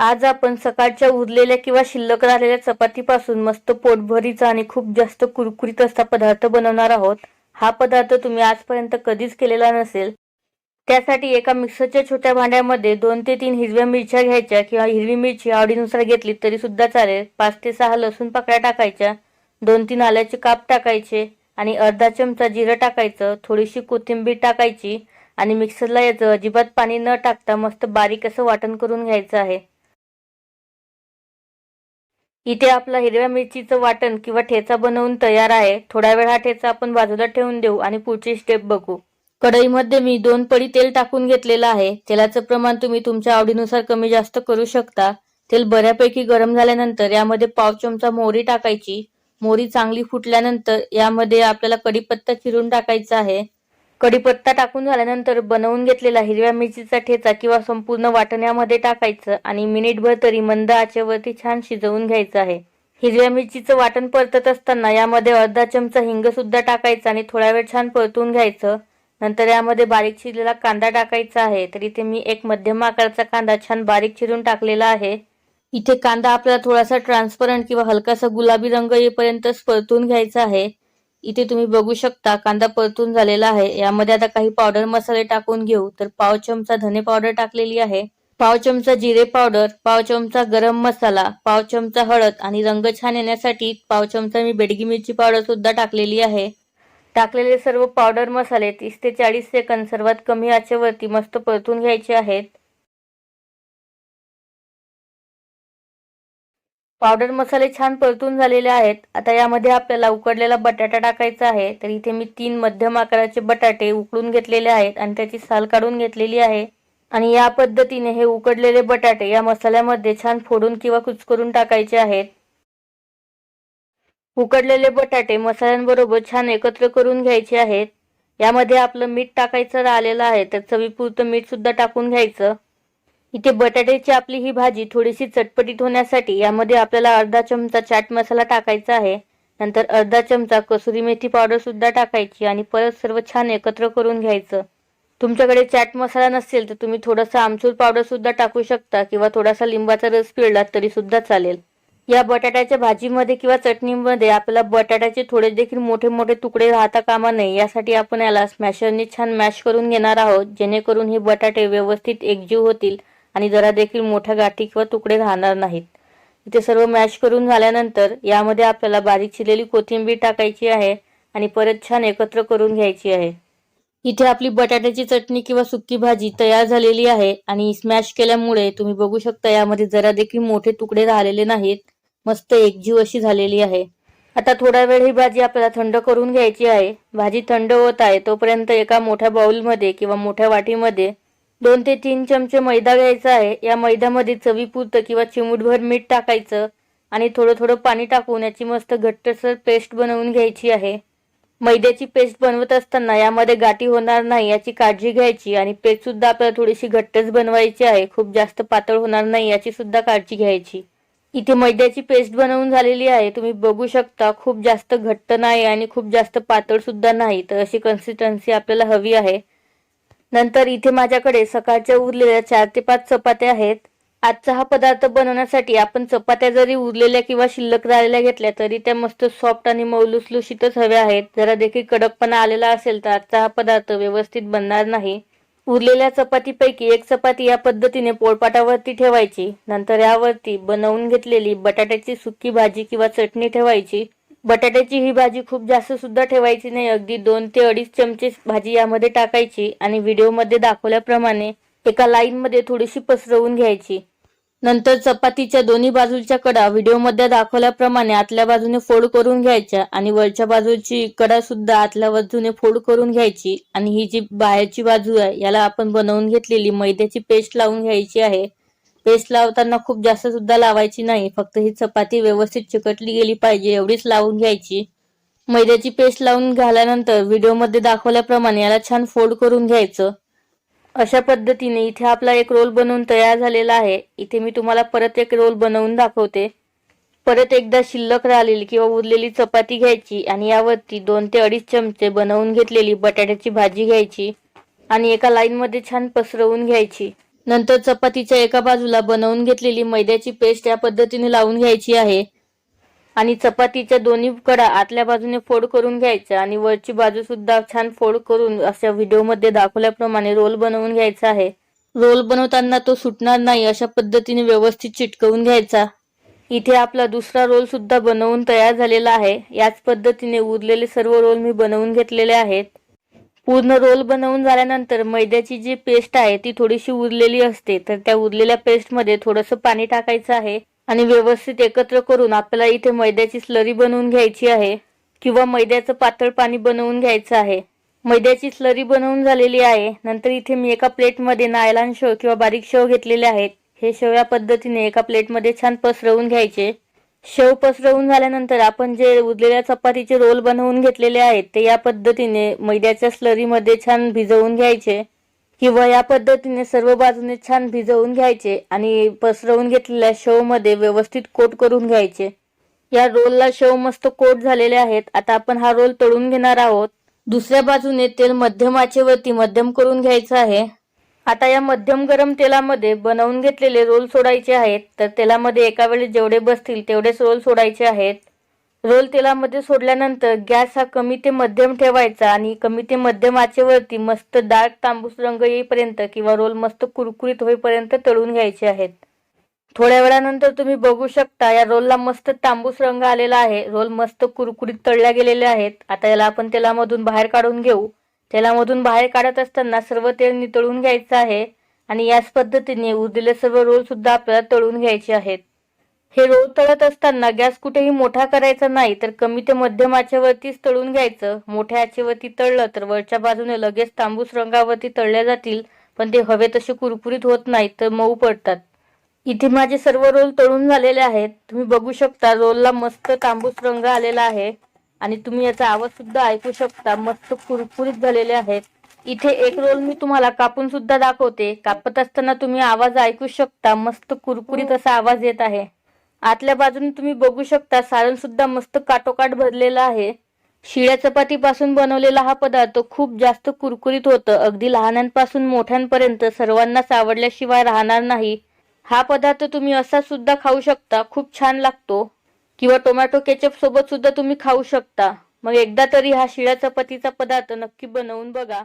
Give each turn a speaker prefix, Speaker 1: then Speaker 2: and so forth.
Speaker 1: आज आपण सकाळच्या उरलेल्या किंवा शिल्लक राहिलेल्या चपातीपासून मस्त पोटभरीचा आणि खूप जास्त कुरकुरीत असा पदार्थ बनवणार आहोत. हा पदार्थ तुम्ही आजपर्यंत कधीच केलेला नसेल. त्यासाठी एका मिक्सरच्या छोट्या भांड्यामध्ये दोन ते तीन हिरव्या मिरच्या घ्यायच्या किंवा हिरवी मिरची आवडीनुसार घेतली तरी सुद्धा चालेल. पाच ते सहा लसूण पाकळ्या टाकायच्या दोन तीन आल्याचे काप टाकायचे आणि अर्धा चमचा जिरं टाकायचं थोडीशी कोथिंबीर टाकायची आणि मिक्सरला याचं अजिबात पाणी न टाकता मस्त बारीक असं वाटण करून घ्यायचं आहे. इथे आपला हिरव्या मिरचीचं वाटण किंवा ठेचा बनवून तयार आहे. थोडा वेळ हा ठेचा आपण बाजूला ठेवून देऊ आणि पुढची स्टेप बघू. कढईमध्ये मी दोन पडी तेल टाकून घेतलेलं आहे. तेलाचं प्रमाण तुम्ही तुमच्या आवडीनुसार कमी जास्त करू शकता. तेल बऱ्यापैकी गरम झाल्यानंतर यामध्ये पाव चमचा मोहरी टाकायची. मोहरी चांगली फुटल्यानंतर यामध्ये आपल्याला कढीपत्ता चिरून टाकायचा आहे. कढीपत्ता टाकून झाल्यानंतर बनवून घेतलेला हिरव्या मिरचीचा ठेचा किंवा संपूर्ण वाटण्यामध्ये टाकायचं आणि मिनिटभर तरी मंद आचेवरती छान शिजवून घ्यायचं आहे. हिरव्या मिरचीचं वाटण परतत असताना यामध्ये अर्धा चमचा हिंग सुद्धा टाकायचा आणि थोडा वेळ छान परतून घ्यायचं. नंतर यामध्ये बारीक चिरलेला कांदा टाकायचा आहे. तर इथे मी एक मध्यम आकाराचा कांदा छान बारीक चिरून टाकलेला आहे. इथे कांदा आपल्याला थोडासा ट्रान्सपरंट किंवा हलकासा गुलाबी रंग येईपर्यंतच परतून घ्यायचा आहे. इथे तुम्ही बघू शकता कांदा परतून झालेला आहे. यामध्ये आता काही पावडर मसाले टाकून घेऊ. तर पाव चमचा धने पावडर टाकलेली आहे. पाव चमचा जिरे पावडर पाव चमचा गरम मसाला पाव चमचा हळद आणि रंग छान येण्यासाठी पाव चमचा मी बेडगी मिरची पावडर सुद्धा टाकलेली आहे. टाकलेले सर्व पावडर मसाले तीस ते चाळीस सेकंद सर्वात कमी आचेवरती मस्त परतून घ्यायचे आहेत. पावडर मसाले छान परतून झालेले आहेत. आता यामध्ये आपल्याला उकडलेला बटाटा टाकायचा आहे. तर इथे मी तीन मध्यम आकाराचे बटाटे उकडून घेतलेले आहेत आणि त्याची साल काढून घेतलेली आहे. आणि या पद्धतीने हे उकडलेले बटाटे या मसाल्यामध्ये छान फोडून किंवा कुचकरून टाकायचे आहेत. उकडलेले बटाटे मसाल्यांबरोबर छान एकत्र करून घ्यायचे आहेत. यामध्ये आपलं मीठ टाकायचं राहिलेलं आहे. तर चवीपुरतं मीठ सुद्धा टाकून घ्यायचं. इथे बटाट्याची आपली ही भाजी थोडीशी चटपटीत होण्यासाठी यामध्ये आपल्याला अर्धा चमचा चाट मसाला टाकायचा आहे. नंतर अर्धा चमचा कसुरी मेथी पावडर सुद्धा टाकायची आणि परत सर्व छान एकत्र करून घ्यायचं. तुमच्याकडे चाट मसाला नसेल तर तुम्ही थोडासा आमचूर पावडर सुद्धा टाकू शकता किंवा थोडासा लिंबाचा रस पिळला तरी सुद्धा चालेल. या बटाट्याच्या भाजीमध्ये किंवा चटणीमध्ये आपल्याला बटाट्याचे थोडे देखील मोठे मोठे तुकडे राहता कामा नये. यासाठी आपण याला स्मॅशरने छान मॅश करून घेणार आहोत जेणेकरून हे बटाटे व्यवस्थित एकजीव होतील. आणि जरा देखील मोठ्या गाठी किंवा तुकडे राहणार नाहीत. इथे सर्व मॅश करून झाल्यानंतर यामध्ये आपल्याला बारीक चिरलेली कोथिंबीर टाकायची आहे आणि परत छान एकत्र करून घ्यायची आहे. इथे आपली बटाट्याची चटणी किंवा सुकी भाजी तयार झालेली आहे आणि स्मॅश केल्यामुळे तुम्ही बघू शकता यामध्ये जरा देखील मोठे तुकडे राहिलेले नाहीत. मस्त एकजीव अशी झालेली आहे. आता थोडा वेळ ही भाजी आपल्याला थंड करून घ्यायची आहे. भाजी थंड होत आहे तोपर्यंत एका मोठ्या बाउलमध्ये किंवा मोठ्या वाटीमध्ये दोन ते तीन चमचे मैदा घ्यायचा आहे. या मैद्यामध्ये चवीपुरतं किंवा चिमूटभर मीठ टाकायचं आणि थोडं थोडं पाणी टाकून याची मस्त घट्टसर पेस्ट बनवून घ्यायची आहे. मैद्याची पेस्ट बनवत असताना यामध्ये गाठी होणार नाही याची काळजी घ्यायची आणि पेस्ट सुद्धा आपल्याला थोडीशी घट्टच बनवायची आहे. खूप जास्त पातळ होणार नाही याची सुद्धा काळजी घ्यायची. इथे मैद्याची पेस्ट बनवून झालेली आहे. तुम्ही बघू शकता खूप जास्त घट्ट नाही आणि खूप जास्त पातळ सुद्धा नाही. तर अशी कन्सिस्टन्सी आपल्याला हवी आहे. नंतर इथे माझ्याकडे सकाळच्या उरलेल्या चार ते पाच चपात्या आहेत. आजचा हा पदार्थ बनवण्यासाठी आपण चपात्या जरी उरलेल्या किंवा शिल्लक राहिलेल्या घेतल्या तरी त्या मस्त सॉफ्ट आणि मऊलुसलुशीतच हव्या आहेत. जरा देखील कडकपणा आलेला असेल तर आजचा हा पदार्थ व्यवस्थित बनणार नाही. उरलेल्या चपातीपैकी एक चपाती या पद्धतीने पोळपाटावरती ठेवायची. नंतर यावरती बनवून घेतलेली बटाट्याची सुकी भाजी किंवा चटणी ठेवायची. बटाट्याची ही भाजी खूप जास्त सुद्धा ठेवायची नाही. अगदी दोन ते अडीच चमचे भाजी यामध्ये टाकायची आणि व्हिडिओमध्ये दाखवल्याप्रमाणे एका लाईनमध्ये थोडीशी पसरवून घ्यायची. नंतर चपातीच्या दोन्ही बाजूच्या कडा व्हिडिओमध्ये दाखवल्याप्रमाणे आतल्या बाजूने फोड करून घ्यायच्या आणि वरच्या बाजूची कडा सुद्धा आतल्या बाजूने फोड करून घ्यायची. आणि ही जी बाहेरची बाजू आहे याला आपण बनवून घेतलेली मैद्याची पेस्ट लावून घ्यायची आहे. पेस्ट लावताना खूप जास्त सुद्धा लावायची नाही. फक्त ही चपाती व्यवस्थित चिकटली गेली पाहिजे एवढीच लावून घ्यायची. मैद्याची पेस्ट लावून घाल्यानंतर व्हिडिओमध्ये दाखवल्याप्रमाणे याला छान फोल्ड करून घ्यायचं. अशा पद्धतीने इथे आपला एक रोल बनवून तयार झालेला आहे. इथे मी तुम्हाला परत एक रोल बनवून दाखवते. परत एकदा शिल्लक राहिलेली किंवा उरलेली चपाती घ्यायची आणि यावरती दोन ते अडीच चमचे बनवून घेतलेली बटाट्याची भाजी घ्यायची आणि एका लाईनमध्ये छान पसरवून घ्यायची. नंतर चपातीच्या एका बाजूला बनवून घेतलेली मैद्याची पेस्ट या पद्धतीने लावून घ्यायची आहे. आणि चपातीच्या दोन्ही कडा आतल्या बाजूने फोड करून घ्यायचा आणि वरची बाजू सुद्धा छान फोड करून अशा व्हिडिओमध्ये दाखवल्याप्रमाणे रोल बनवून घ्यायचा आहे. रोल बनवताना तो सुटणार नाही अशा पद्धतीने व्यवस्थित चिटकवून घ्यायचा. इथे आपला दुसरा रोल सुद्धा बनवून तयार झालेला आहे. याच पद्धतीने उरलेले सर्व रोल मी बनवून घेतलेले आहेत. पूर्ण रोल बनवून झाल्यानंतर मैद्याची जी पेस्ट आहे ती थोडीशी उरलेली असते. तर त्या उरलेल्या पेस्टमध्ये थोडंसं पाणी टाकायचं आहे आणि व्यवस्थित एकत्र करून आपल्याला इथे मैद्याची स्लरी बनवून घ्यायची आहे किंवा मैद्याचं पातळ पाणी बनवून घ्यायचं आहे. मैद्याची स्लरी बनवून झालेली आहे. नंतर इथे मी एका प्लेटमध्ये नायलॉन शेव किंवा बारीक शेव घेतलेले आहेत. हे शेव या पद्धतीने एका प्लेटमध्ये छान पसरवून घ्यायचे. शेव पसरवून झाल्यानंतर आपण जे उरलेल्या चपातीचे रोल बनवून घेतलेले आहेत ते या पद्धतीने मैद्याच्या स्लरीमध्ये छान भिजवून घ्यायचे किंवा या पद्धतीने सर्व बाजूने छान भिजवून घ्यायचे आणि पसरवून घेतलेल्या शेवमध्ये व्यवस्थित कोट करून घ्यायचे. या रोलला शेव मस्त कोट झालेले आहेत. आता आपण हा रोल तळून घेणार आहोत. दुसऱ्या बाजूने तेल मध्यम आचेवरती मध्यम करून घ्यायचं आहे. आता या मध्यम गरम तेलामध्ये बनवून घेतलेले रोल सोडायचे आहेत. तर तेलामध्ये एका वेळी जेवढे बसतील तेवढेच रोल सोडायचे आहेत. रोल तेलामध्ये सोडल्यानंतर गॅस हा कमी ते मध्यम ठेवायचा आणि कमी ते मध्यम आचेवरती मस्त डार्क तांबूस रंग येईपर्यंत किंवा रोल मस्त कुरकुरीत होईपर्यंत तळून घ्यायचे आहेत. थोड्या वेळानंतर तुम्ही बघू शकता या रोलला मस्त तांबूस रंग आलेला आहे. रोल मस्त कुरकुरीत तळल्या गेलेले आहेत. आता याला आपण तेलामधून बाहेर काढून घेऊ. तेलामधून बाहेर काढत असताना सर्व तेल नितळून घ्यायचं आहे आणि याच पद्धतीने उरलेले सर्व रोल सुद्धा आपल्याला तळून घ्यायचे आहेत. हे रोल तळत असताना गॅस कुठेही मोठा करायचा नाही तर कमी ते मध्यम आचेवरतीच तळून घ्यायचं. मोठ्या आचेवरती तळलं तर वरच्या बाजूने लगेच तांबूस रंगावरती तळल्या जातील पण ते हवे तसे कुरकुरीत होत नाहीत तर मऊ पडतात. इथे माझे सर्व रोल तळून झालेले आहेत. तुम्ही बघू शकता रोलला मस्त तांबूस रंग आलेला आहे. आणि तुम्ही याचा आवाज सुद्धा ऐकू शकता. मस्त कुरकुरीत झालेले आहेत. इथे एक रोल मी तुम्हाला कापून सुद्धा दाखवते. कापत असताना तुम्ही आवाज ऐकू शकता. मस्त कुरकुरीत असा आवाज येत आहे. आतल्या बाजूने तुम्ही बघू शकता सारण सुद्धा मस्त काटोकाट भरलेलं आहे. शिळ्या चपातीपासून बनवलेला हा पदार्थ खूप जास्त कुरकुरीत होतं. अगदी लहानांपासून मोठ्यांपर्यंत सर्वांनाच आवडल्याशिवाय राहणार नाही. हा पदार्थ तुम्ही असा सुद्धा खाऊ शकता. खूप छान लागतो. किंवा टोमॅटो केचप सोबत सुद्धा तुम्ही खाऊ शकता. मग एकदा तरी हा शिळ्या चपातीचा पदार्थ नक्की बनवून बघा.